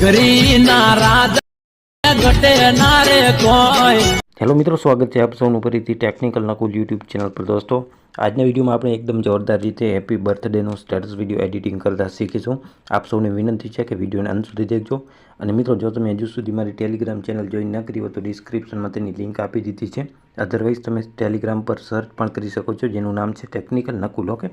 નગરી ના રાજા કોઈ. હેલો મિત્રો, સ્વાગત છે આપ સૌનું ફરીથી ટેકનિકલ નકુલ યુટ્યુબ ચેનલ પર. દોસ્તો, આજના વિડીયોમાં આપણે એકદમ જોરદાર રીતે હેપી બર્થડેનો સ્ટેટસ વીડિયો એડિટિંગ કરતા શીખીશું. આપ સૌને વિનંતી છે કે વિડીયોને અંત સુધી દેખજો. અને મિત્રો, જો તમે હજુ સુધી મારી ટેલિગ્રામ ચેનલ જોઈન ન કરી હોય તો ડિસ્ક્રિપ્શનમાં તેની લિંક આપી દીધી છે. અધરવાઇઝ તમે ટેલિગ્રામ પર સર્ચ પણ કરી શકો છો, જેનું નામ છે ટેકનિકલ નકુલ ઓકે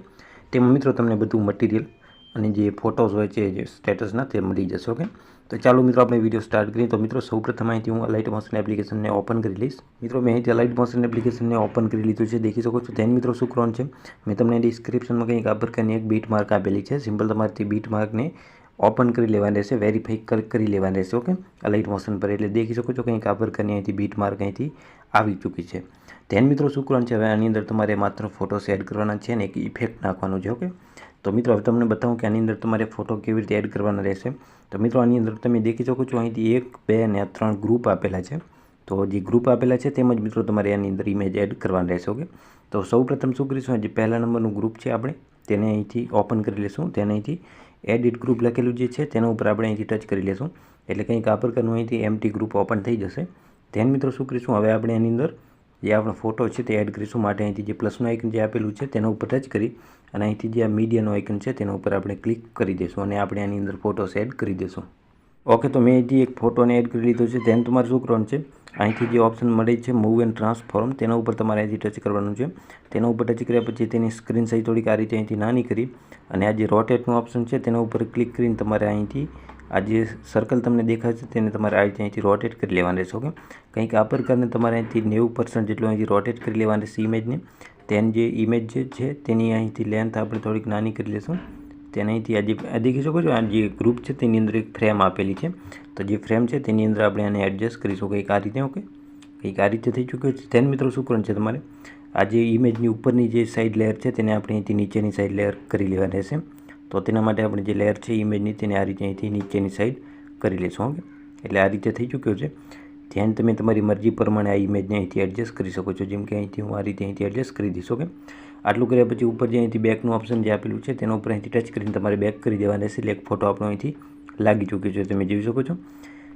તેમાં મિત્રો, તમને બધું મટીરિયલ અને જે ફોટોઝ હોય છે, જે સ્ટેટસના તે મળી જશે ઓકે તો ચાલો મિત્રો, આપણે વીડિયો સ્ટાર્ટ કરીએ. તો મિત્રો, સૌપ્રથમ અહીંથી હું લાઇટ મોશન એપ્લિકેશનને ઓપન કરી લઈશ. મિત્રો, મેં અહીંથી લાઇટ મોશન એપ્લિકેશનને ઓપન કરી લીધું છે, દેખી શકો છો. તેન મિત્રો, શું કરવાનું છે? મેં તમને ડિસ્ક્રિપ્શનમાં કંઈક આ પ્રકારની એક બીટ માર્ક આપેલી છે. સિમ્પલ તમારે બીટ માર્કને ઓપન કરી લેવાની રહેશે વેરીફાઈ કરી લેવાની રહેશે ઓકે લાઇટ મોશન પર. એટલે દેખી શકો છો કંઈક આ પ્રકારની અહીંથી બીટ માર્ક અહીંથી આવી ચૂકી છે. ધ્યાન મિત્રો, શું કરવાનું છે? હવે આની અંદર તમારે માત્ર ફોટોસ એડ કરવાના છે અને એક ઇફેક્ટ નાખવાનું છે ઓકે તો મિત્રો, હવે તમને બતાવું કે આની અંદર તમારે ફોટો કેવી રીતે એડ કરવાના રહેશે. તો મિત્રો, આની અંદર તમે દેખી શકો છો, અહીંથી એક, બે અને ત્રણ ગ્રુપ આપેલા છે. તો જે ગ્રુપ આપેલા છે તેમજ મિત્રો, તમારે આની અંદર ઇમેજ એડ કરવાના રહેશે ઓકે તો સૌપ્રથમ શું કરીશું જે પહેલા નંબરનું ગ્રુપ છે આપણે, તેને અહીંથી ઓપન કરી લેશું. તેને અહીંથી એડિટ ગ્રુપ લખેલું જે છે, તેના ઉપર આપણે અહીંથી ટચ કરી લેશું. એટલે કંઈક આ પ્રકારનું અહીંથી એમટી ગ્રુપ ઓપન થઈ જશે. ધ્યાન મિત્રો, શું કરીશું, હવે આપણે એની અંદર જે આપણો ફોટો છે તે એડ કરીશું. માટે અહીંથી જે પ્લસનું આઇકન જે આપેલું છે તેના ઉપર ટચ કરી અને અહીંથી જે આ મીડિયાનું આઇકન છે તેના ઉપર આપણે ક્લિક કરી દઈશું અને આપણે આની અંદર ફોટોસ એડ કરી દઈશું. ઓકે તો મેં અહીંથી એક ફોટોને એડ કરી લીધો છે. તેને તમારે શું કરવાનું છે? અહીંથી જે ઓપ્શન મળે છે મૂવ એન્ડ ટ્રાન્સફોર્મ તેના ઉપર તમારે અહીંથી ટચ કરવાનું છે. તેના ઉપર ટચ કર્યા પછી તેની સ્ક્રીન સાઈઝ થોડીક આ રીતે અહીંથી નાની કરી અને આ જે રોટેટનું ઓપ્શન છે તેના ઉપર ક્લિક કરીને તમારે અહીંથી આ જે સર્કલ તમને દેખાય છે તેને તમારે આ રીતે અહીંથી રોટેટ કરી લેવાનું રહેશે ઓકે કંઈક આ પ્રકારને તમારે અહીંથી નેવું પર્સન્ટ જેટલું અહીંથી રોટેટ કરી લેવાનું રહેશે ઇમેજને તેની જે ઇમેજ જે છે તેની અહીંથી લેન્થ આપણે થોડીક નાની કરી લઈશું તેને અહીંથી આ જે, આ દેખી શકો છો? આ જે ગ્રુપ છે તેની અંદર એક ફ્રેમ આપેલી છે. તો જે ફ્રેમ છે તેની અંદર આપણે આને એડજસ્ટ કરીશું, કંઈક આ રીતે ઓકે કંઈક આ રીતે થઈ ચૂક્યું છે. તેને મિત્રો, શું કરવાનું છે તમારે? આ જે ઇમેજની ઉપરની જે સાઈડ લેયર છે તેને આપણે અહીંથી નીચેની સાઈડ લેયર કરી લેવાની રહેશે. તો તેના માટે આપણે જે લેયર છે ઇમેજની તેને આ રીતે અહીંથી નીચેની સાઈડ કરી લઈશું ઓકે એટલે આ રીતે થઈ ચૂક્યો છે. ધ્યાન તમે તમારી મરજી પ્રમાણે આ ઇમેજને અહીંથી એડજસ્ટ કરી શકો છો. જેમ કે અહીંથી હું આ રીતે અહીંથી એડજસ્ટ કરી દઈશ ઓકે આટલું કર્યા પછી ઉપર જે અહીંથી બેકનું ઓપ્શન જે આપેલું છે, તેના ઉપર અહીંથી ટચ કરીને તમારે બેક કરી દેવાના સિલેક્ટ ફોટો આપણો અહીંથી લાગી ચૂક્યો છે. તમે જોઈ શકો છો.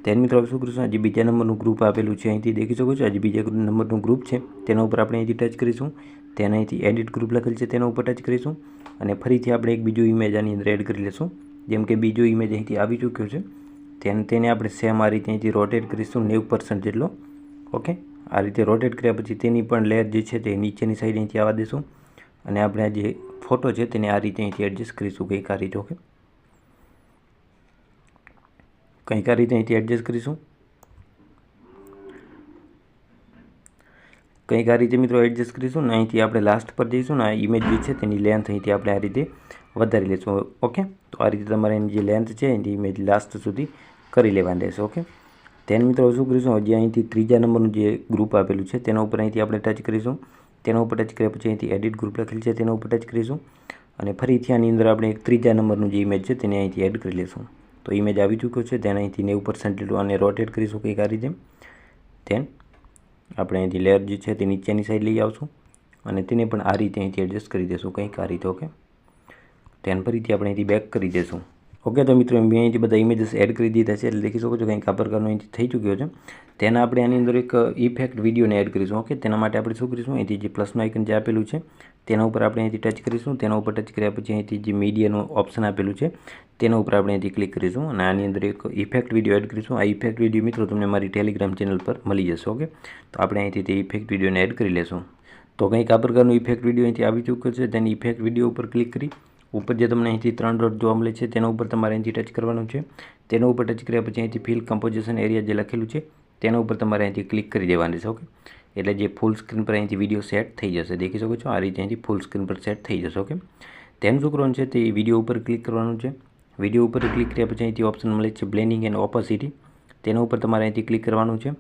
તેન મિત્રો શું કરીશું આજે બીજા નંબરનું ગ્રુપ આપેલું છે. અહીંથી દેખી શકો છો. આજે બીજા નંબરનું ગ્રુપ છે. તેના ઉપર આપણે અહીંથી ટચ કરીશું. તેને અહીંથી એડિટ ગ્રુપ લખેલ છે. તેના ઉપર ટચ કરીશું. અને ફરીથી આપણે એક બીજું ઇમેજ આની અંદર એડ કરી લઈશું જેમ કે બીજો ઇમેજ અહીંથી આવી ચૂક્યો છે. તેને તેને આપણે સેમ આ રીતે અહીંથી રોટેટ કરીશું. નેવું પર્સન્ટ જેટલો. ઓકે આ રીતે રોટેટ કર્યા પછી તેની પણ લેયર જે છે તે નીચેની સાઈડ અહીંથી આવવા દઈશું અને આપણે આ જે ફોટો છે, તેને આ રીતે અહીંથી એડજસ્ટ કરીશું કંઈક આ રીતે. ઓકે કંઈક આ રીતે અહીંથી એડજસ્ટ કરીશું. કંઈક આ રીતે મિત્રો એડજસ્ટ કરીશું ને અહીંથી આપણે લાસ્ટ પર જઈશું ને આ ઇમેજ જે છે તેની લેન્થ અહીંથી આપણે આ રીતે વધારી લઈશું ઓકે તો આ રીતે તમારે એની જે લેન્થ છે એની ઇમેજ લાસ્ટ સુધી કરી લેવાની રહેશે. ઓકે તેન મિત્રો શું કરીશું? જે અહીંથી ત્રીજા નંબરનું જે ગ્રુપ આપેલું છે તેના ઉપર અહીંથી આપણે ટચ કરીશું. તેના ઉપર ટચ કર્યા પછી અહીંથી એડિટ ગ્રુપ લખેલ છે તેના ઉપર ટચ કરીશું. અને ફરીથી આની અંદર આપણે એક ત્રીજા નંબરનું જે ઇમેજ છે તેને અહીંથી એડ કરી લઈશું તો ઇમેજ આવી ચૂક્યો છે. તેને અહીંથી નેવું પર્સન્ટ જેટલું આને રોટેટ કરીશું કંઈક આ રીતે. તેન આપણે અહીંથી લેયર જે છે તે નીચેની સાઈડ લઈ આવશું અને તેને પણ આ રીતે અહીંથી એડજસ્ટ કરી દઈશું કંઈક આ રીતે ઓકે તેન ફરીથી આપણે અહીંથી બેક કરી દઈશું ઓકે તો મિત્રો, મેં અહીંથી બધા ઇમેજીસ એડ કરી દીધા છે. એટલે દેખી શકો છો કંઈક આ પ્રકારનો અહીંથી થઈ ચૂક્યો છે. તેના આપણે આની અંદર એક ઇફેક્ટ વિડીયોને એડ કરીશું ઓકે તેના માટે આપણે શું કરીશું? અહીંથી જે પ્લસનું આઇકન જે આપેલું છે તેના ઉપર આપણે અહીંથી ટચ કરીશું. તેના ઉપર ટચ કર્યા પછી અહીંથી જે મીડિયાનું ઓપ્શન આપેલું છે, તેના ઉપર આપણે અહીંથી ક્લિક કરીશું અને આની અંદર એક ઇફેક્ટ વીડિયો એડ કરીશું. આ ઇફેક્ટ વીડિયો મિત્રો તમને મારી ટેલિગ્રામ ચેનલ પર મળી જશે ઓકે તો આપણે અહીંથી તે ઇફેક્ટ વિડીયોને એડ કરી લેશું. તો કંઈક આ પ્રકારનું ઇફેક્ટ વીડિયો અહીંથી આવી ચૂક્યો છે, તેની ઇફેક્ટ વીડિયો ઉપર ક્લિક કરી. ઉપર જે તમને અહીંથી ત્રણ ડોટ જોવા મળે છે, તેના ઉપર તમારે અહીંથી ટચ કરવાનું છે. તેના ઉપર ટચ કર્યા પછી અહીંથી ફિલ કમ્પોઝિશન એરિયા જે લખેલું છે, તેના ઉપર તમારે અહીંથી ક્લિક કરી દેવાની છે ઓકે એટલે જે ફૂલ સ્ક્રીન પર અહીંથી વીડિયો સેટ થઈ જશે. દેખી શકો છો? આ રીતે અહીંથી ફૂલ સ્ક્રીન પર સેટ થઈ જશે ઓકે તેનું શું કરવાનું છે તે વીડિયો ઉપર ક્લિક કરવાનું છે. વીડિયો ઉપર ક્લિક કર્યા પછી અહીંથી ઓપ્શન મળે છે બ્લેન્ડિંગ એન્ડ ઓપોસિટી તેના ઉપર તમારે અહીંથી ક્લિક કરવાનું છે.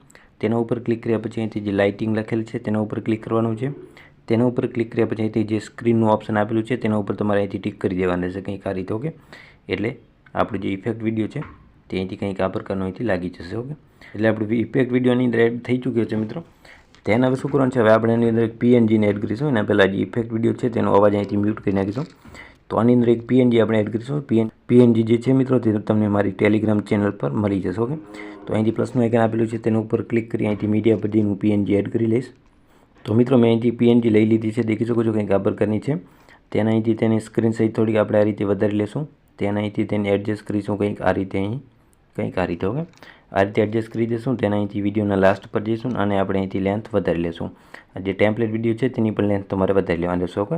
તેના ઉપર ક્લિક કર્યા પછી અહીંથી જે લાઇટિંગ લખેલ છે, તેના ઉપર ક્લિક કરવાનું છે. તેના ઉપર ક્લિક કર્યા પછી અહીંથી જે સ્ક્રીનનું ઓપ્શન આપેલું છે, તેના ઉપર તમારે અહીંથી ટિક કરી દેવાનું રહેશે કંઈક આ રીતે ઓકે એટલે આપણો જે ઇફેક્ટ વીડિયો છે, તે અહીંથી કંઈક આ પ્રકારનો અહીંથી લાગી જશે ઓકે એટલે આપણું ઇફેક્ટ વિડીયોની એડ થઈ ચૂક્યો છે, મિત્રો. તેને હવે શું કરવાનું છે, હવે આપણે એની અંદર એક પીએનજીને એડ કરીશું. એના પહેલાં જે ઇફેક્ટ વીડિયો છે, તેનો અવાજ અહીંથી મ્યુટ કરી નાખીશું. તો આની અંદર એક પીએનજી આપણે એડ કરીશું. પીએન પીએનજી જે છે મિત્રો, તે તમને મારી ટેલિગ્રામ ચેનલ પર મળી જશે ઓકે તો અહીંથી પ્લસનું આઇકન આપેલું છે, તેના ઉપર ક્લિક કરી અહીંથી મીડિયા પરથી હું પીએનજી એડ કરી લઈશ. તો મિત્રો, મેં અહીંથી પીએનજી લઈ લીધી છે, દેખી શકો છો કંઈક આ પ્રકારની છે. તેના અહીંથી તેની સ્ક્રીન સાઇઝ થોડીક આપણે આ રીતે વધારી લેશું. તેના અહીંથી તેને એડજસ્ટ કરીશું કંઈક આ રીતે અહીં, કંઈક આ રીતે ઓકે આ રીતે એડજસ્ટ કરી દઈશું તેના અહીંથી વિડીયોના લાસ્ટ પર જઈશું અને આપણે અહીંથી લેન્થ વધારી લેશું. જે ટેમ્પલેટ વીડિયો છે તેની પણ લેન્થ તમારે વધારી લેવાની રહેશે ઓકે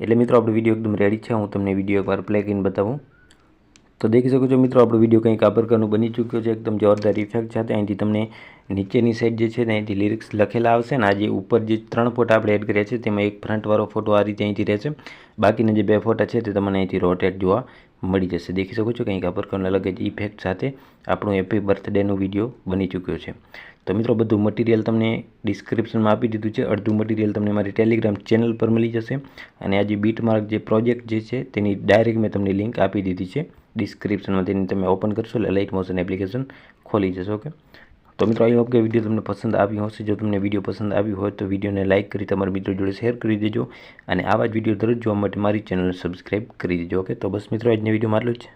એટલે મિત્રો, આપણો વીડિયો એકદમ રેડી છે. હું તમને વીડિયો એકવાર પ્લે કરીને બતાવું. તો દેખી શકો છો મિત્રો, આપણો વીડિયો કંઈક આ પ્રકારનું બની ચૂક્યો છે, એકદમ જોરદાર ઇફેક્ટ સાથે. અહીંથી તમને નીચેની સાઈડ જે છે ને, અહીંથી લિરિક્સ લખેલા આવશે ને આ જે ઉપર જે ત્રણ ફોટા આપણે એડ કર્યા છે, તેમાં એક ફ્રન્ટવાળો ફોટો આ રીતે અહીંથી રહેશે. બાકીના જે બે ફોટા છે તે તમને અહીંથી રોટેટ જોવા મળી જશે. દેખી શકો છો કંઈક આ પ્રકારનો અલગ જ ઇફેક્ટ સાથે આપણો હેપી બર્થડેનો વીડિયો બની ચૂક્યો છે. તો મિત્રો, બધું મટીરિયલ તમને ડિસ્ક્રિપ્શનમાં આપી દીધું છે. અડધું મટીરિયલ તમને મારી ટેલિગ્રામ ચેનલ પર મળી જશે. અને આ જે બીટમાર્ક જે પ્રોજેક્ટ જે છે, તેની ડાયરેક્ટ મેં તમને લિંક આપી દીધી છે. ડિસ્ક્રિપ્શનમાં તેની તમે ઓપન કરશો, એટલે લાઇટ મોશન એપ્લિકેશન ખોલી જશે ઓકે તો મિત્રો આઈ હોપ વીડિયો તમને પસંદ આવ્યો હશે. જો તમને વીડિયો પસંદ આવ્યો હોય, તો વિડીયોને લાઇક કરી તમારા મિત્રો જોડે શેર કરી દેજો અને આવા જ વીડિયો દરરોજ જોવા માટે મારી ચેનલને સબસ્ક્રાઈબ કરી દેજો ઓકે તો બસ મિત્રો, આજની વીડિયો આટલું જ.